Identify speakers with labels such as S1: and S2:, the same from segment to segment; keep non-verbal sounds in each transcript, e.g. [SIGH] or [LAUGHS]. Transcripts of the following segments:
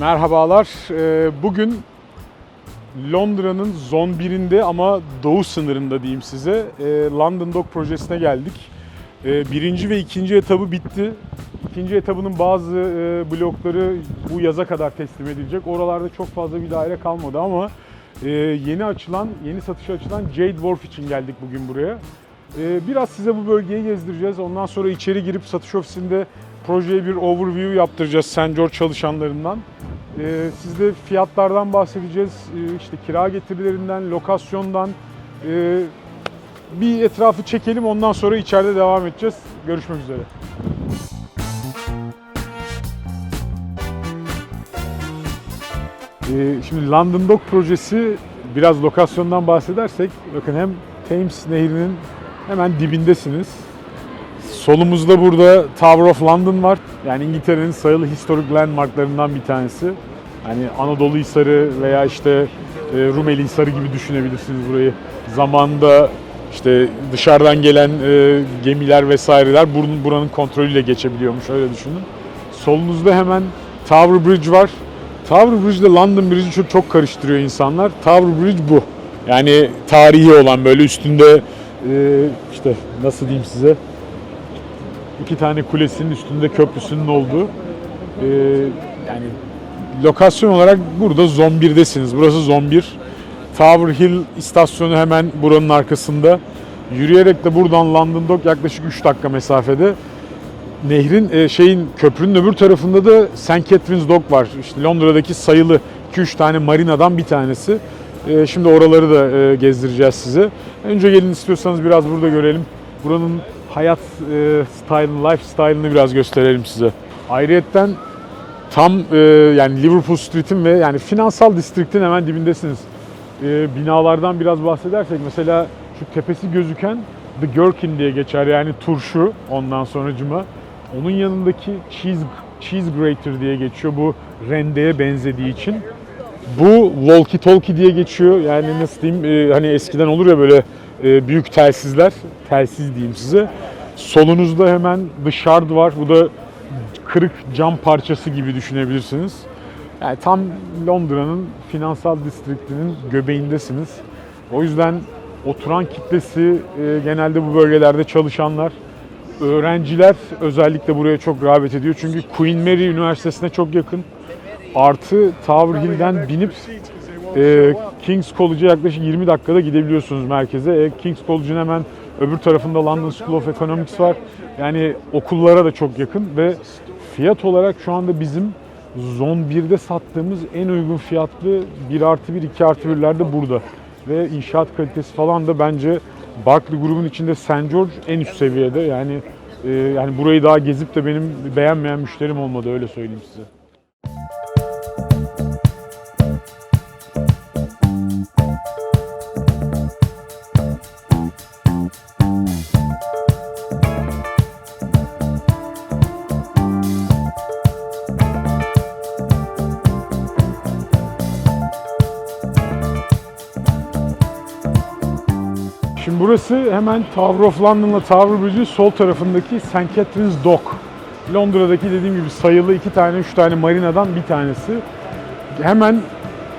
S1: Merhabalar. Ee, Bugün Londra'nın zon birinde ama doğu sınırında diyeyim size ee, London Dock projesine geldik. Ee, Birinci ve ikinci etabı bitti. İkinci etabının bazı e, blokları bu yaza kadar teslim edilecek. Oralarda çok fazla bir daire kalmadı ama e, yeni açılan, yeni satışa açılan Jade Wharf için geldik bugün buraya. Biraz size bu bölgeyi gezdireceğiz. Ondan sonra içeri girip satış ofisinde projeye bir overview yaptıracağız. George çalışanlarından. Ee, Sizde fiyatlardan bahsedeceğiz, Ee, işte kira getirilerinden, lokasyondan. Ee, Bir etrafı çekelim ondan sonra içeride devam edeceğiz. Görüşmek üzere. Ee, Şimdi London Dock projesi biraz lokasyondan bahsedersek bakın hem Thames Nehri'nin hemen dibindesiniz. Solumuzda burada Tower of London var. Yani İngiltere'nin sayılı historic landmarklarından bir tanesi. Hani Anadolu Hisarı veya işte e, Rumeli Hisarı gibi düşünebilirsiniz burayı. Zamanında işte dışarıdan gelen e, gemiler vesaireler buranın, buranın kontrolüyle geçebiliyormuş öyle düşünün. Solunuzda hemen Tower Bridge var. Tower Bridge ile London Bridge'i çok, çok karıştırıyor insanlar. Tower Bridge bu. Yani tarihi olan böyle üstünde e, işte nasıl diyeyim size iki tane kulesinin üstünde köprüsünün olduğu e, yani lokasyon olarak burada Zon 1'desiniz. Burası Zon 1. Tower Hill istasyonu hemen buranın arkasında. Yürüyerek de buradan London Dock yaklaşık 3 dakika mesafede. Nehrin e, şeyin köprünün öbür tarafında da St. Catherine's Dock var. İşte Londra'daki sayılı 2-3 tane marinadan bir tanesi. E, şimdi oraları da e, gezdireceğiz size. Önce gelin istiyorsanız biraz burada görelim. Buranın hayat e, style'ını, lifestyle'ını biraz gösterelim size. Ayrıyetten tam e, yani Liverpool Street'in ve yani finansal distriktin hemen dibindesiniz. E, binalardan biraz bahsedersek mesela şu tepesi gözüken The Gherkin diye geçer yani turşu ondan sonracıma. Onun yanındaki cheese, cheese grater diye geçiyor bu rendeye benzediği için. Bu walkie talkie diye geçiyor. Yani nasıl diyeyim e, hani eskiden olur ya böyle büyük telsizler. Telsiz diyeyim size. Solunuzda hemen The Shard var. Bu da kırık cam parçası gibi düşünebilirsiniz. Yani tam Londra'nın finansal distriktinin göbeğindesiniz. O yüzden oturan kitlesi e, genelde bu bölgelerde çalışanlar, öğrenciler özellikle buraya çok rağbet ediyor. Çünkü Queen Mary Üniversitesi'ne çok yakın. Artı Tower Hill'den binip e, King's College'a yaklaşık 20 dakikada gidebiliyorsunuz merkeze. E, King's College'un hemen öbür tarafında London School of Economics var. Yani okullara da çok yakın ve fiyat olarak şu anda bizim Zone 1'de sattığımız en uygun fiyatlı 1 artı 1, 2 artı 1'ler de burada. Ve inşaat kalitesi falan da bence Barclay grubun içinde St. George en üst seviyede. Yani e, yani burayı daha gezip de benim beğenmeyen müşterim olmadı öyle söyleyeyim size. Burası hemen Tower of London'la Tower Bridge'in sol tarafındaki St. Catherine's Dock. Londra'daki dediğim gibi sayılı iki tane, üç tane marinadan bir tanesi. Hemen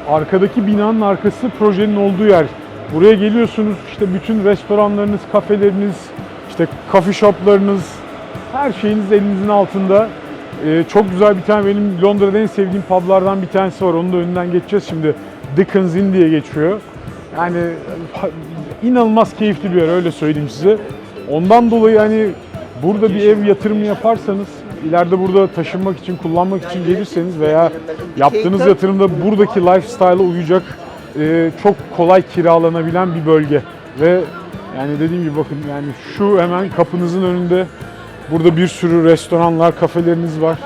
S1: arkadaki binanın arkası projenin olduğu yer. Buraya geliyorsunuz işte bütün restoranlarınız, kafeleriniz, işte coffee shoplarınız, her şeyiniz elinizin altında. Ee, çok güzel bir tane benim Londra'da en sevdiğim publardan bir tanesi var. Onun da önünden geçeceğiz şimdi. Dickens Inn diye geçiyor. Yani inanılmaz keyifli bir yer öyle söyleyeyim size. Ondan dolayı hani burada bir ev yatırımı yaparsanız ileride burada taşınmak için, kullanmak için gelirseniz veya yaptığınız yatırımda buradaki lifestyle'a uyacak e, çok kolay kiralanabilen bir bölge. Ve yani dediğim gibi bakın yani şu hemen kapınızın önünde burada bir sürü restoranlar, kafeleriniz var.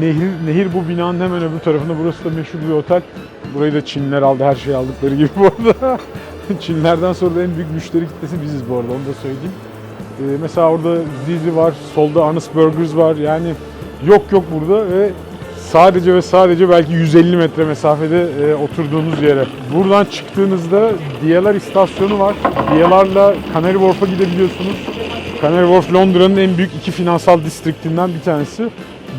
S1: Nehir, nehir bu binanın hemen öbür tarafında. Burası da meşhur bir otel. Burayı da Çinliler aldı her şeyi aldıkları gibi bu arada. [LAUGHS] Çinlerden sonra da en büyük müşteri kitlesi biziz bu arada onu da söyleyeyim. Ee, mesela orada Zizi var, solda Honest Burgers var. Yani yok yok burada ve sadece ve sadece belki 150 metre mesafede e, oturduğunuz yere. Buradan çıktığınızda DLR istasyonu var. DLR'la Canary Wharf'a gidebiliyorsunuz. Canary Wharf Londra'nın en büyük iki finansal distriktinden bir tanesi.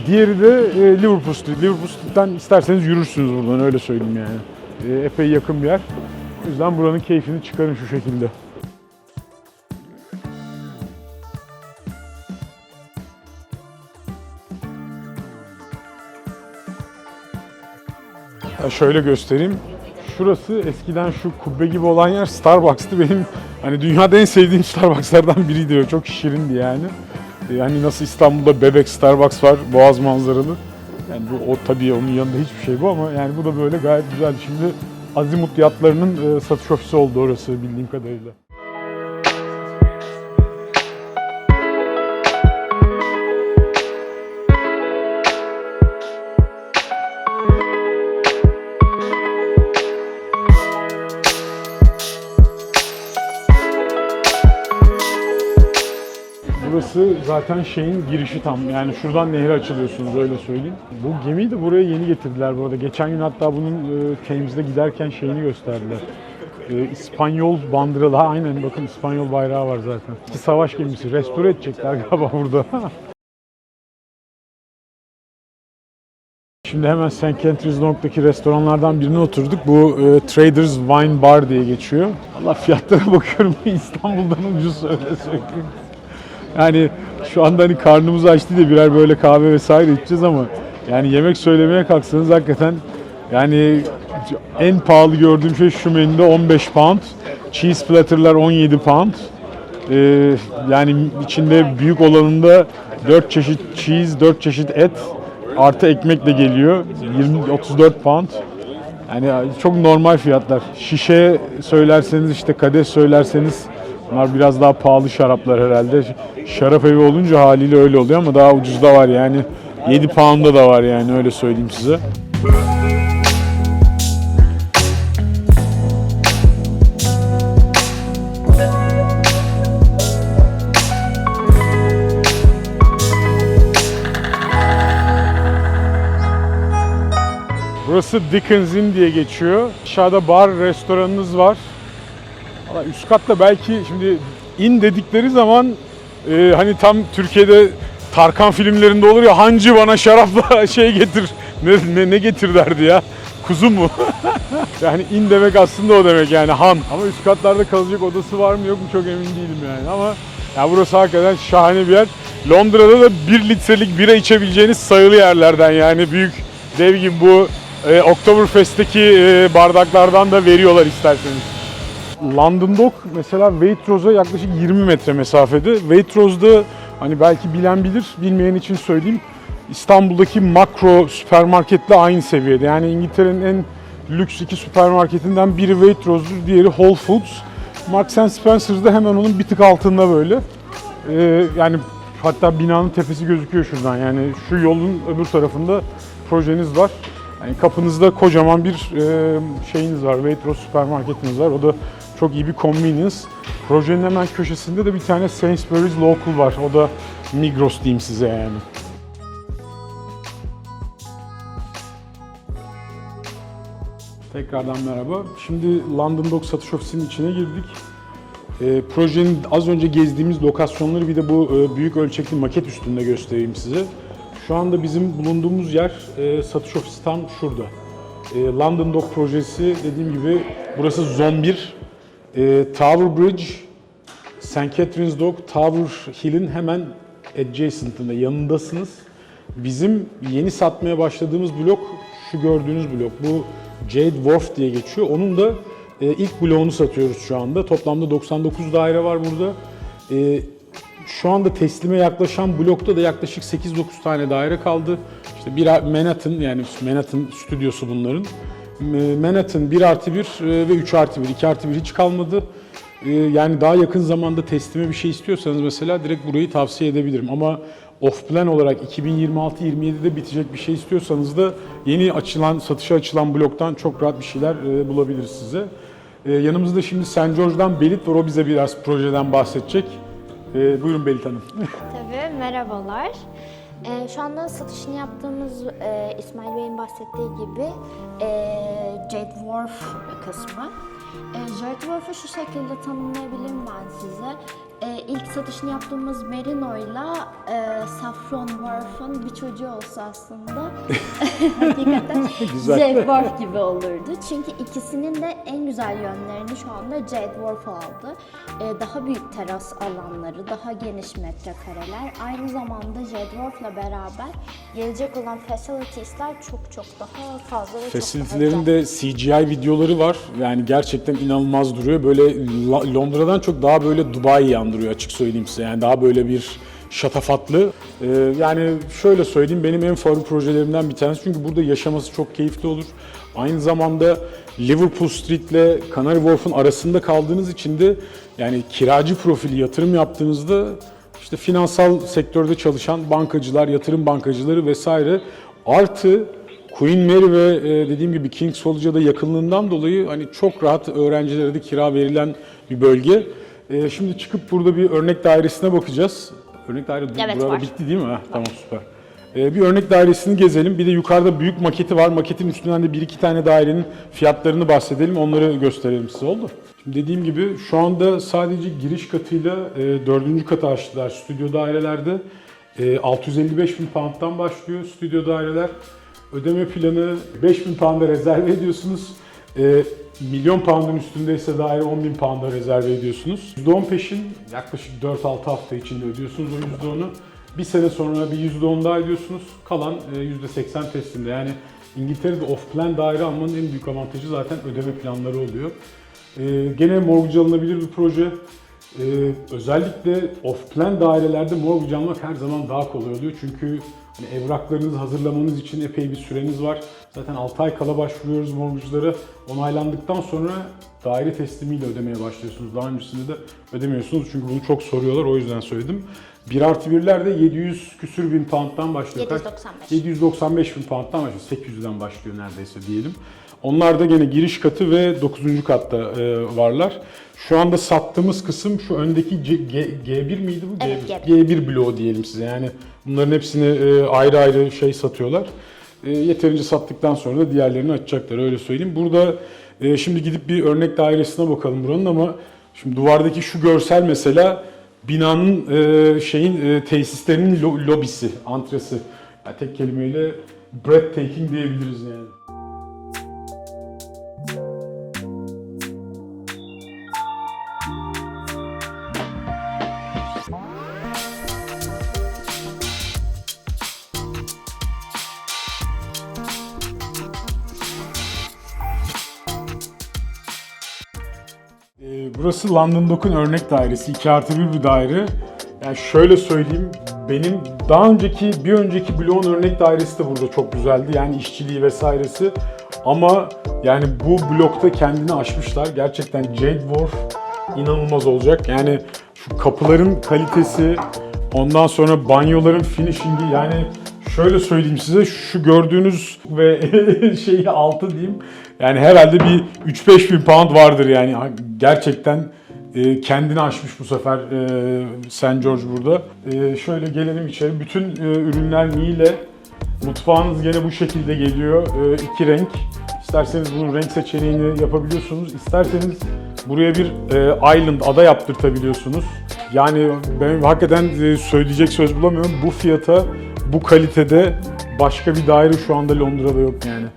S1: Diğeri de e, Liverpool Street. Liverpool isterseniz yürürsünüz buradan öyle söyleyeyim yani. E, epey yakın bir yer. O yüzden buranın keyfini çıkarın şu şekilde. Ya şöyle göstereyim. Şurası eskiden şu kubbe gibi olan yer Starbucks'tı. Benim hani dünyada en sevdiğim Starbucks'lardan biriydi. Çok şirindi yani. Yani nasıl İstanbul'da bebek Starbucks var, boğaz manzaralı. Yani bu, o tabii onun yanında hiçbir şey bu ama yani bu da böyle gayet güzel. Şimdi Azimut yatlarının e, satış ofisi oldu orası bildiğim kadarıyla. Zaten şeyin girişi tam. Yani şuradan nehre açılıyorsunuz öyle söyleyeyim. Bu gemiyi de buraya yeni getirdiler bu arada. Geçen gün hatta bunun e, Thames'de giderken şeyini gösterdiler. E, İspanyol bandıralı. Ha, [LAUGHS] aynen bakın İspanyol bayrağı var zaten. İki savaş gemisi. Restore edecekler [LAUGHS] galiba burada. [LAUGHS] Şimdi hemen St. Catherine's Dock'taki restoranlardan birine oturduk. Bu e, Traders Wine Bar diye geçiyor. Allah fiyatlara bakıyorum İstanbul'dan ucuz öyle söyleyeyim. Yani şu anda hani karnımız aç değil de birer böyle kahve vesaire içeceğiz ama yani yemek söylemeye kalksanız hakikaten yani en pahalı gördüğüm şey şu menüde 15 pound. Cheese platter'lar 17 pound. Ee, yani içinde büyük olanında 4 çeşit cheese, 4 çeşit et artı ekmek de geliyor. 20 34 pound. Yani çok normal fiyatlar. Şişe söylerseniz işte kadeh söylerseniz bunlar biraz daha pahalı şaraplar herhalde. Şarap evi olunca haliyle öyle oluyor ama daha ucuz da var yani. 7 pound'da da var yani öyle söyleyeyim size. Burası Dickens Inn diye geçiyor. Aşağıda bar, restoranınız var. Valla üst katta belki şimdi in dedikleri zaman e, hani tam Türkiye'de Tarkan filmlerinde olur ya hancı bana şarapla [LAUGHS] şey getir ne, ne, ne getir derdi ya kuzu mu? [LAUGHS] yani in demek aslında o demek yani han. Ama üst katlarda kalacak odası var mı yok mu çok emin değilim yani ama ya burası hakikaten şahane bir yer. Londra'da da 1 litrelik bira içebileceğiniz sayılı yerlerden yani büyük dev gibi bu e, Oktoberfest'teki e, bardaklardan da veriyorlar isterseniz. London Dock mesela Waitrose'a yaklaşık 20 metre mesafede. Waitrose'da hani belki bilen bilir, bilmeyen için söyleyeyim. İstanbul'daki makro süpermarketle aynı seviyede. Yani İngiltere'nin en lüks iki süpermarketinden biri Waitrose'dur, diğeri Whole Foods. Marks Spencer'da hemen onun bir tık altında böyle. Ee, yani hatta binanın tepesi gözüküyor şuradan. Yani şu yolun öbür tarafında projeniz var. Yani kapınızda kocaman bir e, şeyiniz var, Waitrose süpermarketiniz var. O da çok iyi bir convenience. Projenin hemen köşesinde de bir tane Sainsbury's Local var. O da Migros diyeyim size yani. Tekrardan merhaba. Şimdi London Dock satış ofisinin içine girdik. E, projenin az önce gezdiğimiz lokasyonları bir de bu e, büyük ölçekli maket üstünde göstereyim size. Şu anda bizim bulunduğumuz yer e, satış ofisi tam şurada. E, London Dock projesi dediğim gibi burası Zone 1. E, Tower Bridge, St. Catherine's Dock, Tower Hill'in hemen adjacent'ında yanındasınız. Bizim yeni satmaya başladığımız blok şu gördüğünüz blok. Bu Jade Wharf diye geçiyor. Onun da e, ilk bloğunu satıyoruz şu anda. Toplamda 99 daire var burada. E, şu anda teslime yaklaşan blokta da yaklaşık 8-9 tane daire kaldı. İşte bir Manhattan yani Manhattan stüdyosu bunların. E, Manhattan 1 artı 1 ve 3 artı 1, 2 artı 1 hiç kalmadı. E, Yani daha yakın zamanda teslime bir şey istiyorsanız mesela direkt burayı tavsiye edebilirim. Ama off plan olarak 2026-27'de bitecek bir şey istiyorsanız da yeni açılan, satışa açılan bloktan çok rahat bir şeyler e, bulabiliriz size. E, Yanımızda şimdi St. George'dan Belit var. O bize biraz projeden bahsedecek. E, buyurun Belit Hanım. [LAUGHS]
S2: Tabii, merhabalar. Ee, şu anda satışını yaptığımız e, İsmail Bey'in bahsettiği gibi e, Jade Wharf kısmı. E, Jade Wharf'u şu şekilde tanımlayabilirim ben size. E, ilk satışını yaptığımız Merino'yla e, Saffron Wharf'ın bir çocuğu olsa aslında [LAUGHS] hakikaten. Jade Wharf gibi olurdu. Çünkü ikisinin de en güzel yönlerini şu anda Jade Wharf aldı. E, daha büyük teras alanları, daha geniş metrekareler. Aynı zamanda Jade Wharf'la beraber gelecek olan facilities'ler çok çok daha fazla ve güzel.
S1: de CGI videoları var. Yani gerçekten inanılmaz duruyor. Böyle Londra'dan çok daha böyle Dubai'yi andırıyor açık söyleyeyim size. Yani daha böyle bir şatafatlı. Ee, yani şöyle söyleyeyim benim en favori projelerimden bir tanesi. Çünkü burada yaşaması çok keyifli olur. Aynı zamanda Liverpool Street ile Canary Wharf'un arasında kaldığınız için de yani kiracı profili yatırım yaptığınızda işte finansal sektörde çalışan bankacılar, yatırım bankacıları vesaire artı Queen Mary ve e, dediğim gibi King's College'a yakınlığından dolayı hani çok rahat öğrencilere de kira verilen bir bölge. E, şimdi çıkıp burada bir örnek dairesine bakacağız. Örnek daire
S2: Evet,
S1: burada
S2: var.
S1: bitti değil mi? Ha, tamam süper. E, bir örnek dairesini gezelim. Bir de yukarıda büyük maketi var. Maketin üstünden de bir iki tane dairenin fiyatlarını bahsedelim. Onları gösterelim size oldu. Şimdi dediğim gibi şu anda sadece giriş katıyla e, dördüncü katı açtılar stüdyo dairelerde. E, 655 bin pound'dan başlıyor stüdyo daireler. Ödeme planı 5000 pound'a rezerve ediyorsunuz. E, milyon pound'un üstündeyse daire 10 bin pound'a rezerve ediyorsunuz. %10 peşin yaklaşık 4-6 hafta içinde ödüyorsunuz o %10'u. Bir sene sonra bir %10 daha ödüyorsunuz. Kalan e, %80 teslimde. Yani İngiltere'de off-plan daire almanın en büyük avantajı zaten ödeme planları oluyor. E, gene mortgage alınabilir bir proje. Ee, özellikle off-plan dairelerde mortgage almak her zaman daha kolay oluyor. Çünkü evraklarınızı hazırlamanız için epey bir süreniz var. Zaten 6 ay kala başvuruyoruz mortgage'lara. Onaylandıktan sonra daire teslimiyle ödemeye başlıyorsunuz. Daha öncesinde de ödemiyorsunuz çünkü bunu çok soruyorlar o yüzden söyledim. 1 artı 1'ler de 700 küsür bin pound'dan başlıyor. Kaç?
S2: 795.
S1: 795 bin pound'dan başlıyor. 800'den başlıyor neredeyse diyelim. Onlar da gene giriş katı ve 9. katta e, varlar. Şu anda sattığımız kısım şu öndeki C- G, G1 miydi bu?
S2: Evet,
S1: G1. G1 bloğu diyelim size. Yani bunların hepsini e, ayrı ayrı şey satıyorlar. E, yeterince sattıktan sonra da diğerlerini açacaklar öyle söyleyeyim. Burada e, şimdi gidip bir örnek dairesine bakalım buranın ama şimdi duvardaki şu görsel mesela binanın e, şeyin e, tesislerinin lo- lobisi, antresi. Yani tek kelimeyle breathtaking diyebiliriz yani. Burası London Dock'un örnek dairesi. 2 artı 1 bir daire. Yani şöyle söyleyeyim, benim daha önceki, bir önceki bloğun örnek dairesi de burada çok güzeldi. Yani işçiliği vesairesi. Ama yani bu blokta kendini aşmışlar. Gerçekten Jade Wharf inanılmaz olacak. Yani şu kapıların kalitesi, ondan sonra banyoların finishing'i yani şöyle söyleyeyim size şu gördüğünüz ve [LAUGHS] şeyi altı diyeyim. Yani herhalde bir 3-5 bin pound vardır yani gerçekten e, kendini aşmış bu sefer e, St. George burada. E, şöyle gelelim içeri. Bütün ürünler Miele. Mutfağınız gene bu şekilde geliyor. İki renk. İsterseniz bunun renk seçeneğini yapabiliyorsunuz. İsterseniz buraya bir island, ada yaptırtabiliyorsunuz. Yani ben hakikaten söyleyecek söz bulamıyorum. Bu fiyata, bu kalitede başka bir daire şu anda Londra'da yok yani.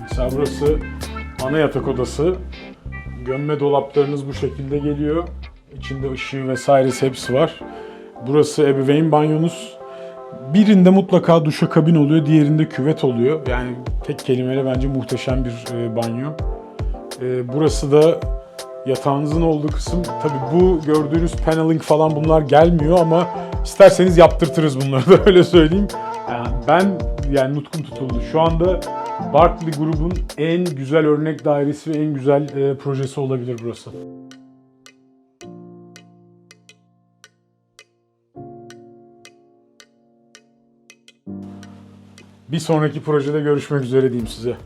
S1: Mesela burası ana yatak odası. Gömme dolaplarınız bu şekilde geliyor. İçinde ışığı vesairesi hepsi var. Burası ebeveyn banyonuz. Birinde mutlaka duşakabin oluyor, diğerinde küvet oluyor. Yani tek kelimeyle bence muhteşem bir e, banyo. E, burası da yatağınızın olduğu kısım. Tabi bu gördüğünüz paneling falan bunlar gelmiyor ama isterseniz yaptırtırız bunları da [LAUGHS] öyle söyleyeyim. Yani ben yani nutkum tutuldu. Şu anda Barclay grubun en güzel örnek dairesi ve en güzel e, projesi olabilir burası. Bir sonraki projede görüşmek üzere diyeyim size.